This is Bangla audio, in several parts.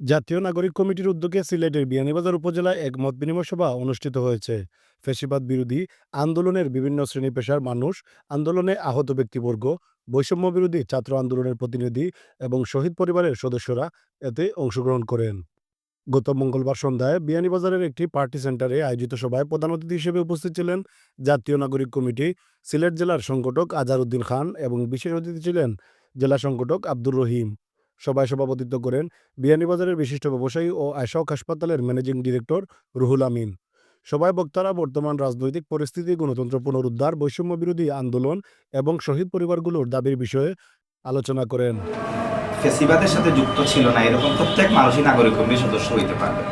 জাতীয় নাগরিক কমিটির উদ্যোগে সিলেটের বিয়ানীবাজার উপজেলায় এক মত বিনিময় সভা অনুষ্ঠিত হয়েছে। ফেসিবাদ বিরোধী আন্দোলনের বিভিন্ন শ্রেণি পেশার মানুষ, আন্দোলনে আহত ব্যক্তিবর্গ বৈষম্য বিরোধী ছাত্র আন্দোলনের প্রতিনিধি এবং শহীদ পরিবারের সদস্যরা এতে অংশগ্রহণ করেন। গত মঙ্গলবার সন্ধ্যায় বিয়ানীবাজারের একটি পার্টি সেন্টারে আয়োজিত সভায় প্রধান অতিথি হিসেবে উপস্থিত ছিলেন জাতীয় নাগরিক কমিটি, সিলেট জেলার সংগঠক আজারউদ্দিন খান এবং বিশেষ অতিথি ছিলেন জেলা সংগঠক আব্দুর রহিম। সভায় সভাপতিত্ব করেন বিয়ানীবাজারের বিশিষ্ট ব্যবসায়ী ও আশাওক হাসপাতালের ম্যানেজিং ডিরেক্টর রুহুল আমিন। সভায় বক্তারা বর্তমান রাজনৈতিক পরিস্থিতি, গণতন্ত্র পুনরুদ্ধার বৈষম্য বিরোধী আন্দোলন এবং শহীদ পরিবারগুলোর দাবির বিষয়ে আলোচনা করেন। ফেসিবাদের সাথে যুক্ত ছিল না, এরকম প্রত্যেক মানুষই নাগরিক কমিটির সদস্য হইতে পারবে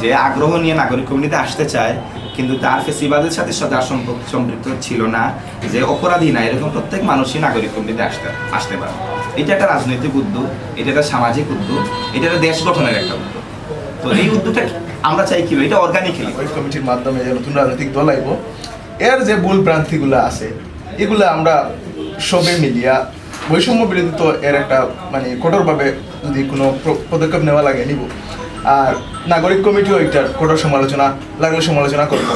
যে আগ্রহ নিয়ে নাগরিক কমিটিতে আসতে চায়, কিন্তু তার ফেসিবাদের সাথে সদা সম্পর্ক সম্পৃক্ত ছিল না, যে অপরাধী না, এরকম প্রত্যেক মানুষই নাগরিক কমিটিতে আসতে আসতে পারে। এটা একটা রাজনৈতিক উদ্যোগ, এটা একটা সামাজিক উদ্যোগ, এটা একটা দেশ গঠনের একটা উদ্যোগ। তো এই উদ্যোগটা আমরা চাই কি এটা অর্গানিক্যালি কমিটির মাধ্যমে যে নতুন রাজনৈতিক দল আইব, এর যে ভুল ভ্রান্তিগুলো আছে, এগুলো আমরা সবে মিলিয়া বৈষম্য বিরোধী তো এর একটা মানে কঠোরভাবে যদি কোনো পদক্ষেপ নেওয়া লাগে, নিব। আর নাগরিক কমিটিও এটার কঠোর সমালোচনা, লাগলে সমালোচনা করব।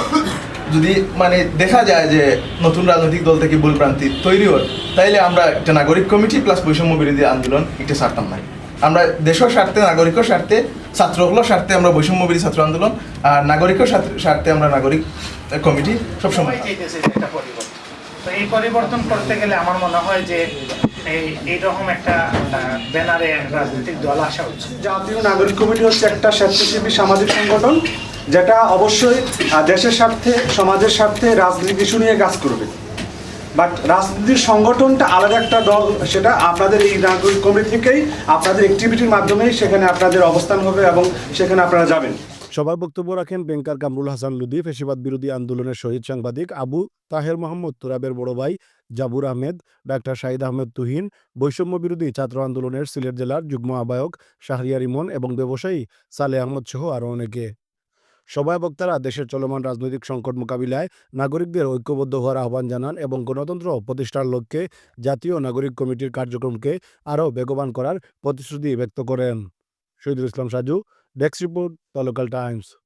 যদি মানে দেখা যায় যে নতুন রাজনৈতিক দল থেকে ভুল ভ্রান্তি তৈরি হয়, তাইলে আমরা একটা নাগরিক কমিটি প্লাস বৈষম্য বিরোধী আন্দোলন এটা ছাড়তাম না আমরা দেশের স্বার্থে নাগরিকের স্বার্থে ছাত্রগুলোর স্বার্থে আমরা বৈষম্য বিরোধী ছাত্র আন্দোলন, আর নাগরিকের স্বার্থে- আমরা নাগরিক কমিটি সবসময় এই পরিবর্তন করতে গেলে আমার মনে হয় যে এইরকম একটা ব্যানারে রাজনৈতিক দল আসা উচিত। জাতীয় নাগরিক কমিটি হচ্ছে একটা স্বেচ্ছাসেবী সামাজিক সংগঠন, যেটা অবশ্যই দেশের স্বার্থে, সমাজের স্বার্থে রাজনীতি ইস্যু নিয়ে কাজ করবে। বাট রাজনীতির সংগঠনটা আলাদা একটা দল, সেটা আপনাদের এই নাগরিক কমিটি থেকেই আপনাদের অ্যাক্টিভিটির মাধ্যমেই সেখানে আপনাদের অবস্থান হবে এবং সেখানে আপনারা যাবেন। সভায় বক্তব্য রাখেন ব্যাংকার কামরুল হাসান লুদি, ফেসিবাদ বিরোধী আন্দোলনের শহীদ সাংবাদিক আবু তাহের মোহাম্মদ, তুরাবের বড় ভাই জাবুর আহমেদ, ডাক্তার শাহিদ আহমেদ তুহিন, বৈষম্য বিরোধী ছাত্র আন্দোলনের সিলেট জেলার যুগ্ম আহ্বায়ক শাহরিয়ার ইমন এবং ব্যবসায়ী সালে আহমদ সহ আরও অনেকে। সভায় বক্তারা দেশের চলমান রাজনৈতিক সংকট মোকাবিলায় নাগরিকদের ঐক্যবদ্ধ হওয়ার আহ্বান জানান এবং গণতন্ত্র প্রতিষ্ঠার লক্ষ্যে জাতীয় নাগরিক কমিটির কার্যক্রমকে আরও বেগবান করার প্রতিশ্রুতি ব্যক্ত করেন। Shahidul Islam Saju Dex Report, The Local Times.